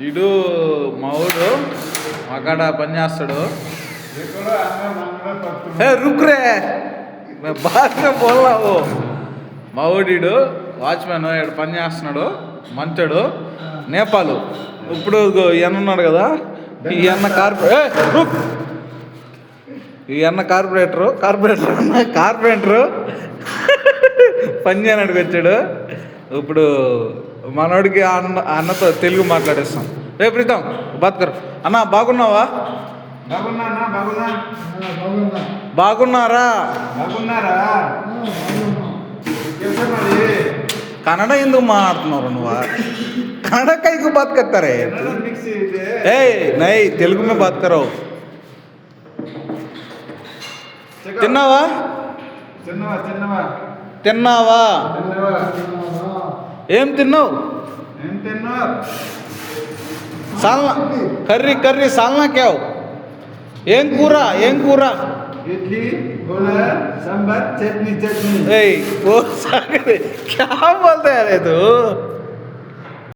ఇడు మావుడు మగాడ పని చేస్తాడు. రుక్రే! బాగా పోలావు మావుడీడు వాచ్మెన్ ఇక్కడ పని చేస్తున్నాడు మంచాడు నేపాలు. ఇప్పుడు ఈయన ఉన్నాడు కదా ఈ అన్న కార్పొరేట్ ఈ అన్న కార్పొరేటరు కార్పొరేటర్ కార్పొరేటరు. పని చేయడానికి వచ్చాడు ఇప్పుడు మనోడికి అన్న అన్నతో తెలుగు మాట్లాడేస్తాం. రే ప్రీతం భాత్కర్ అన్న బాగున్నావా? బాగున్నారా? కన్నడ ఎందుకు మాట్లాడుతున్నారు నువ్వు? కన్నడ కైకు బతుకెత్తారే? ఏ నై తెలుగు మీద బతకరావు. తిన్నావా? తిన్నావా? తిన్నావా? ఏం తిన్నావు? సాల్నా కర్రీ కర్రీ సాల్నా కేవ్ ఏం కూర ఏం కూర? ఇడ్లీ సాంబార్ చట్నీ చట్నీ. ఓ సాగరే క్యా బోల్తా